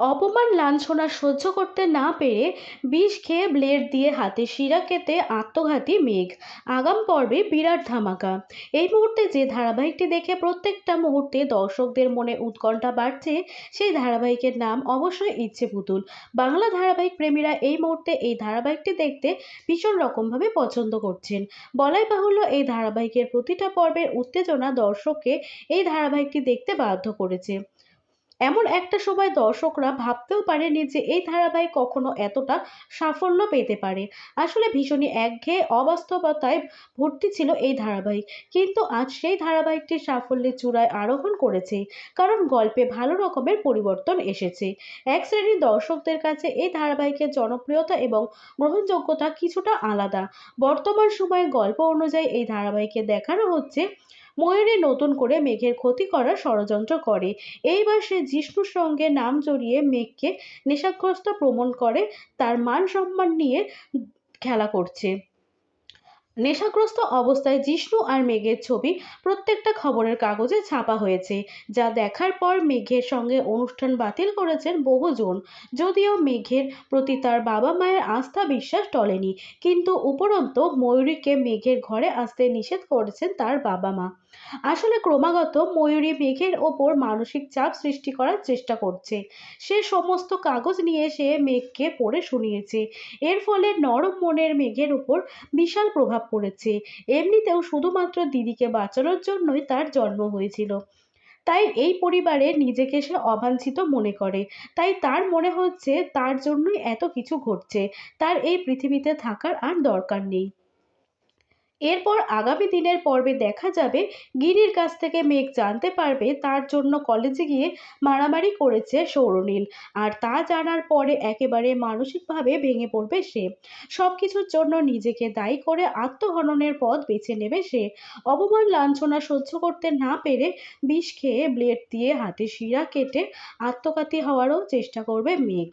অপমান লাঞ্ছনা সহ্য করতে না পেরে বিষ খেয়ে ব্লেড দিয়ে হাতে শিরা কেটে আত্মঘাতী মেঘ। আগাম পর্বে বিরাট ধামাকা। এই মুহূর্তে যে ধারাবাহিকটি দেখে প্রত্যেকটা মুহূর্তে দর্শকদের মনে উৎকণ্ঠা বাড়ছে, সেই ধারাবাহিকের নাম অবশ্যই ইচ্ছে পুতুল। বাংলা ধারাবাহিক প্রেমীরা এই মুহূর্তে এই ধারাবাহিকটি দেখতে ভীষণ রকমভাবে পছন্দ করছেন। বলাই বাহুল্য, এই ধারাবাহিকের প্রতিটা পর্বের উত্তেজনা দর্শককে এই ধারাবাহিকটি দেখতে বাধ্য করেছে। এমন একটা সময় দর্শকরা ভাবতেও পারেনি যে এই ধারাবাহিক কখনো এতটা সাফল্য পেতে পারে। আসলে ভীষণই একঘেয়ে অবাস্তবতায় ভর্তি ছিল এই ধারাবাহিক। কিন্তু আজ সেই ধারাবাহিকটি সাফল্যের চূড়ায় আরোহণ করেছে, কারণ গল্পে ভালো রকমের পরিবর্তন এসেছে। এক শ্রেণির দর্শকদের কাছে এই ধারাবাহিকের জনপ্রিয়তা এবং গ্রহণযোগ্যতা কিছুটা আলাদা। বর্তমান সময়ের গল্প অনুযায়ী এই ধারাবাহিকে দেখানো হচ্ছে ময়ূরী নতুন করে মেঘের ক্ষতি করার ষড়যন্ত্র করে। এইবার সে জিষ্ণুর সঙ্গে নাম জড়িয়ে মেঘকে নেশাগ্রস্ত প্রমাণ করে, তার মান সম্মান নিয়ে খেলা করছে। নেশাগ্রস্ত অবস্থায় জিষ্ণু আর মেঘের ছবি প্রত্যেকটা খবরের কাগজে ছাপা হয়েছে, যা দেখার পর মেঘের সঙ্গে অনুষ্ঠান বাতিল করেছেন বহুজন। যদিও মেঘের প্রতি তার বাবা মায়ের আস্থা বিশ্বাস টলেনি, কিন্তু উপরন্ত ময়ূরীকে মেঘের ঘরে আসতে নিষেধ করেছেন তার বাবা মা। আসলে ক্রমাগত ময়ূরী মেঘের ওপর মানসিক চাপ সৃষ্টি করার চেষ্টা করছে। সে সমস্ত কাগজ নিয়ে সে মেঘকে পড়ে শুনিয়েছে। এর ফলে নরম মনের মেঘের উপর বিশাল প্রভাব পড়েছে। এমনিতেও শুধুমাত্র দিদিকে বাঁচানোর জন্যই তার জন্ম হয়েছিল। তাই এই পরিবারে নিজেকে সে অবাঞ্ছিত মনে করে। তাই তার মনে হচ্ছে তার জন্যই এত কিছু ঘটছে। তার এই পৃথিবীতে থাকার আর দরকার নেই। এরপর আগামী দিনের পর্বে দেখা যাবে, গিরির কাছ থেকে মেঘ জানতে পারবে তার জন্য কলেজে গিয়ে মারামারি করেছে সৌরনীল। আর তা জানার পরে একেবারে মানসিকভাবে ভেঙে পড়বে সে। সব কিছুর জন্য নিজেকে দায়ী করে আত্মহননের পথ বেছে নেবে সে। অপমান, লাঞ্ছনা সহ্য করতে না পেরে বিষ খেয়ে ব্লেড দিয়ে হাতে শিরা কেটে আত্মঘাতী হওয়ারও চেষ্টা করবে মেঘ।